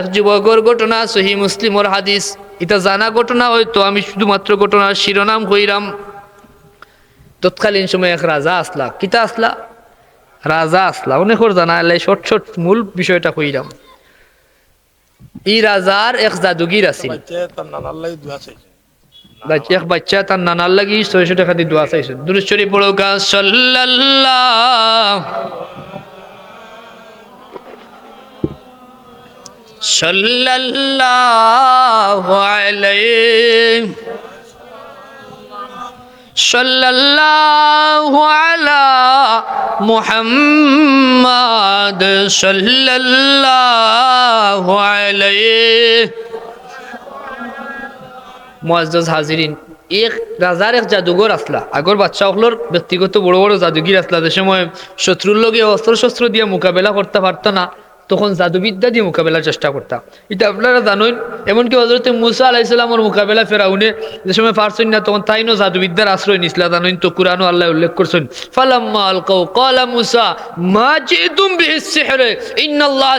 এক যুবকর ঘটনা সহি মুসলিমর হাদিস। এটা জানা ঘটনা হয়তো আমি শুধুমাত্র ঘটনার শিরোনাম কইরাম তৎকালীন সময় এক রাজা আসলা। কিতা আসলা? রাজা আসলা। অনেকর জানা এলাই শর্ট শর্ট মূল বিষয়টা কইরাম। ই রাজার এক জাদুগির আছিল। বাচ্চা তার নানার লাগি দোয়া এক বাচ্চা তার নানার লাগি ছয়শো টাকা দিয়ে দোয়া চাইছে। দুরুশ্বরী পড়ো কা সাল্লাল্লাহ। সাল্লাল্লাহু আলাইহি সাল্লাল্লাহু আলা মুহাম্মাদ সাল্লাল্লাহু আলাইহি মুআজ্জাজ হাজিরিন। এক রাজার এক জাদুঘর আসলা। আগর বাচ্চা হকলোর ব্যক্তিগত বড় বড় জাদুগির আসলা। যে সময় শত্রুর লগে অস্ত্র শস্ত্র দিয়ে মোকাবেলা করতে পারতো না। তখন জাদুবিদ্যা দিয়ে মোকাবেলার চেষ্টা করতাম। এটা আপনারা জানেন, এমনকি হজরতে মুসা আলাইসালামর মোকাবেলা ফেরাউনে যে সময় পারছেন না তখন তাইনও জাদুবিদ্যার আশ্রয় নিসলা জানেন তো কুরআনও আল্লাহ উল্লেখ করছেন মুসা, মা ইন্নাল্লাহ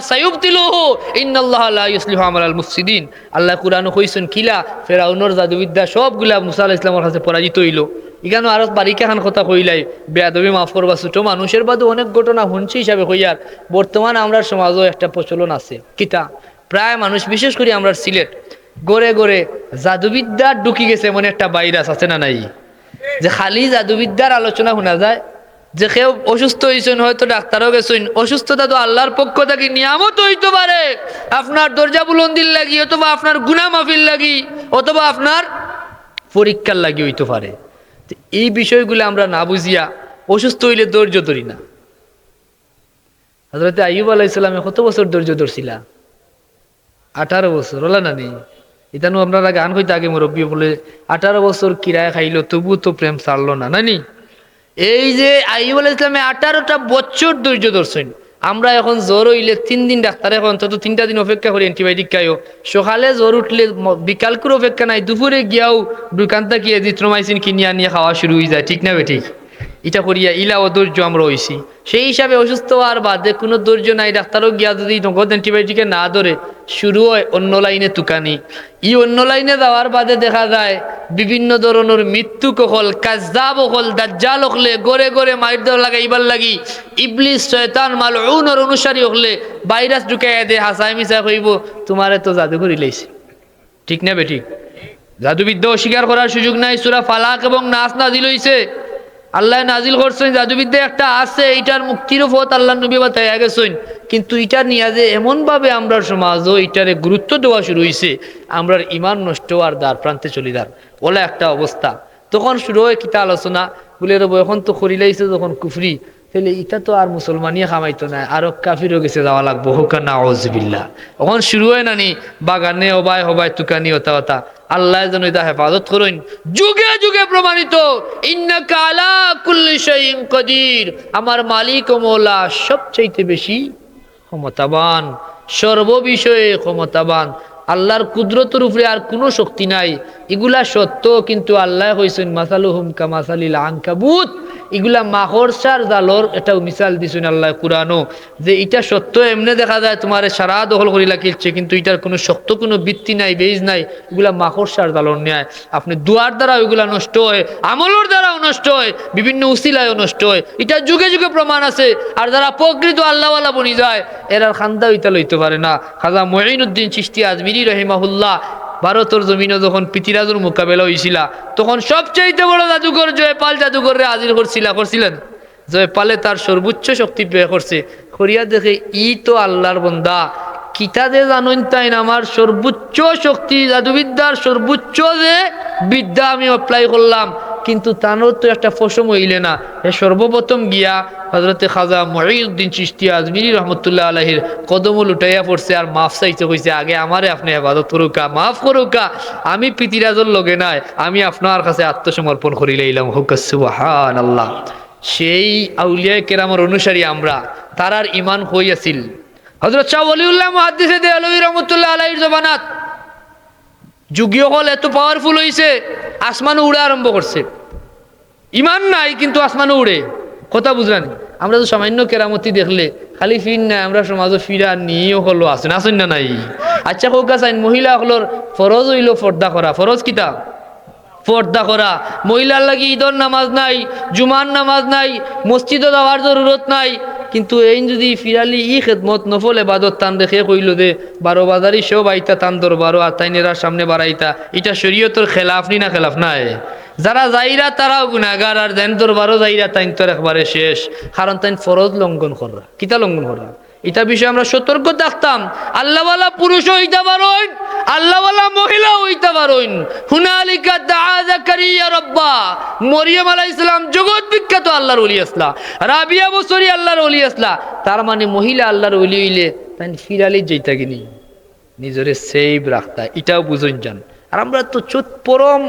আল্লাহ কুরআনও কইছেন, কিলা ফেরাউনের জাদুবিদ্যা সবগুলা মুসা আলাইহিস সালামের কাছে পরাজিত হইল। ইখানো আরও বারিকা খান কথা কইলাই, বেয়াদবি মাফ করবা ছোট মানুষের বাদে অনেক ঘটনা শুনছি হিসাবে কইয়ার বর্তমান আমরা সমাজও একটা প্রচলন আছে। কিতা? প্রায় মানুষ, বিশেষ করে আমরা সিলেট, গড়ে গড়ে জাদুবিদ্যা ঢুকি গেছে এমন একটা ভাইরাস আছে না নাই? যে খালি জাদুবিদ্যার আলোচনা শোনা যায়, যে কেউ অসুস্থ হয়েছেন হয়তো ডাক্তারও গেছেন, অসুস্থতা তো আল্লাহর পক্ষ থেকে নিয়ামত হইতে পারে। আপনার দরজা বুলন্দির লাগি, অথবা আপনার গুনা মাফিল লাগি, অথবা আপনার পরীক্ষার লাগি হইতে পারে। এই বিষয়গুলো আমরা না বুঝিয়া অসুস্থ হইলে ধৈর্য ধরি না। হজরত আইব আলাইসালামে কত বছর ধৈর্য ধরছিলা? আঠারো বছর ওলা না নেই? ইতানো আপনারা গান কইতে আগে মুরব্বী বলে, আঠারো বছর কিরায় খাইলো, তবু তো প্রেম ছাড়লো না নানি এই যে আইব আলাইসলামে আঠারোটা বছর ধৈর্য ধরছেন আমরা এখন জ্বর হইলে তিন দিন ডাক্তার এখন অন্তত তিনটা দিন অপেক্ষা করি অ্যান্টিবায়োটিক খাইও। সকালে জ্বর উঠলে বিকাল করে অপেক্ষা নাই, দুপুরে গিয়াও দোকানটা গিয়ে এজিথ্রোমাইসিন কিনিয়া নিয়ে খাওয়া শুরু হয়ে যায়, ঠিক না বেঠিক এটা করিয়া ইলা অধৈর্য আমরা হইছি। সেই হিসাবে অসুস্থ হওয়ার বাদে কোনো ধৈর্য নাই, ডাক্তারও গিয়া যদি নগদ অ্যান্টিবায়োটিকে না ধরে, শুরু হয় অন্য লাইনে তুকানি ই অন্য লাইনে যাওয়ার বাদে দেখা যায়, বিভিন্ন ধরনের মৃত্যু কহল কাজাব হল, দাজ্জাল হলে, গড়ে গড়ে মাইর দেওয়ার লাগে ইবার লাগি ইবলিস, শয়তান মাল উনর অনুসারী হলে ভাইরাস ঢুকাই দে হাসাই মিশা কইব, তোমারে তো জাদু করি লাইছে। ঠিক না বেঠিক জাদুবিদ্যা অস্বীকার করার সুযোগ নাই, সুরা ফালাক এবং নাচ নাজিল হইছে। আল্লাহ নাজিল করছেন, জাদুবিদ্যা একটা আছে, এটার মুক্তির পথ আল্লাহ নবী বাতাইয়া গেছেন কিন্তু এটা নিয়ে যে এমনভাবে আমরা সমাজও এটারে গুরুত্ব দেওয়া শুরু হয়েছে আমরা ইমান নষ্ট আর দ্বার প্রান্তে চলি দার ওলা একটা অবস্থা। তখন শুরু হয় কিতা আলোচনা, বলে রব, এখন তো করিলাইছে যখন কুফরি। তাহলে এটা তো আর মুসলমানিয়ে খামাইতো না, আরও কাফিরও গেছে যাওয়া লাগবো, হোকা না অজবিল্লা এখন শুরু হয় নানি, বাগানে হবাই হবাই তুকানি হতা হতা আল্লাহ যেন এটা হেফাজত করুন। যুগে যুগে প্রমাণিত কদির। আমার মালিক ও মৌলা সবচাইতে বেশি ক্ষমতাবান, সর্ববিষয়ে ক্ষমতাবান। আল্লাহর কুদরতের উপরে আর কোনো শক্তি নাই। এগুলা সত্য, কিন্তু আল্লাহ কইছেন মাসালুহুম কামাসালিল আনকাবুত। এগুলা মাহরসার জালর এটা মিসাল দিছেন আল্লাহ কুরানো যে এটা সত্য এমনি দেখা যায় তোমার সারা দখল করি লাগিলছে কিন্তু এটার কোনো শক্ত কোনো বৃত্তি নাই বেজ নাই, এগুলা মাহরসার জালর নেয় আপনি দুয়ার দ্বারা ওইগুলা নষ্ট হয়, আমলের দ্বারাও নষ্ট হয়, বিভিন্ন উসিলায়ও নষ্ট হয়। এটা যুগে যুগে প্রমাণ আছে, আর যারা প্রকৃত আল্লাহওয়ালা বনি যায় এরা খান্দা ওইটা লইতে পারে না। খাজা মহিনুদ্দিন চিস্তি আজমিরি রহিমাহুল্লাহ ভারতের জমিনে যখন পৃথিরাজুর মোকাবেলা হয়েছিল তখন সবচাইতে বড় জাদুঘর জয়পাল জাদুঘরে হাজির করছিলা, করছিলেন? জয়পালে তার সর্বোচ্চ শক্তি ব্যয় করছে। করিয়া দেখে, ই তো আল্লাহর বন্দা। কিতা যে জানুন তাই আমার সর্বোচ্চ শক্তি, জাদুবিদ্যার সর্বোচ্চ যে বিদ্যা আমি অ্যাপ্লাই করলাম। কিন্তু তারও তো একটা ফসম হইলে না। এ সর্বপ্রথম গিয়া হজরতে খাজা মহিউদ্দিন চিস্তি আজমিরি রহমতুল্লাহ আলহির কদম লুটাইয়া পড়ছে আর মাফ চাইতে কইছে, আগে আমারে আপনি হেফাজত করুকা, মাফ করুকা, আমি পিতিরাজর লগে নাই, আমি আপনার কাছে আত্মসমর্পণ করি লইলাম। হুকাসুবাহান আল্লাহ সেই আউলিয়া কেরামর অনুসারী আমরা তারার ইমান হই আছিল? হজরত শাহ অলিউল্লাহ মহাদ্দিসে দে রহমতুল্লাহ আলহির জবানাত যুগীয় হল এত পাওয়ারফুল হইছে। আসমানও উড়ে আরম্ভ করছে। ইমান নাই, কিন্তু আসমানও উড়ে। কথা বুঝলেন? আমরা তো সামান্য কেরামতি দেখলে খালি ফিন নাই আমরা সমাজও ফিরা নিয়েও হলো আসেন আসেন না নাই? আচ্ছা হোক আছেন মহিলা হলোর ফরজ হইল পর্দা করা। ফরজ কিতা পর্দা করা। মহিলার লাগি ঈদর নামাজ নাই, জুমার নামাজ নাই, মসজিদও যাওয়ার জরুরত নাই কিন্তু এই যদি ফিরালি ই খেদমত নফল এবাদত তান দেখে কইল দে বারো বাজারি সব আইতা তান দরবারও আর তাইনেরার সামনে বাড়াইতা। এটা শরীয়তর খেলাফ নি না খেলাফ নাই। যারা যাইরা তারাও গুণাগার আর দেন দরবারও যাইরা তাইন তোর একবারে শেষ। কারণ তাইন ফরজ লঙ্ঘন কররা কিতা লঙ্ঘন কররা এটা বিষয়ে আমরা সতর্ক থাকতাম। আল্লাহওয়ালা পুরুষ হইতে পারেন আল্লাহওয়ালা মহিলা হইতে পারেন হুনালিকা দাআ জাকারিয়া রব্বা। মরিয়ম আলাইহিস ইসলাম জগৎ বিখ্যাত আল্লাহর ওলি আসলা। রাবিয়া বসরি আল্লাহর ওলি আসলা। তার মানে মহিলা আল্লাহর ওলি হইলে তাই ফিরালি যেটা কিনি নিজরে সেভ রাখতা, এটাও বুঝুন যান আর আমরা তো চোত পরম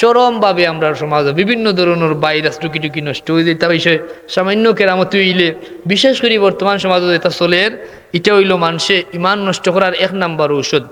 চরমভাবে আমরা সমাজে বিভিন্ন ধরনের ভাইরাস টুকি টুকি নষ্ট হয়ে যেতে বিষয়ে সামান্য কেরামত হইলে, বিশেষ করে বর্তমান সমাজে এটা চলের এটা হইল মানুষে ইমান নষ্ট করার এক নাম্বার ঔষধ।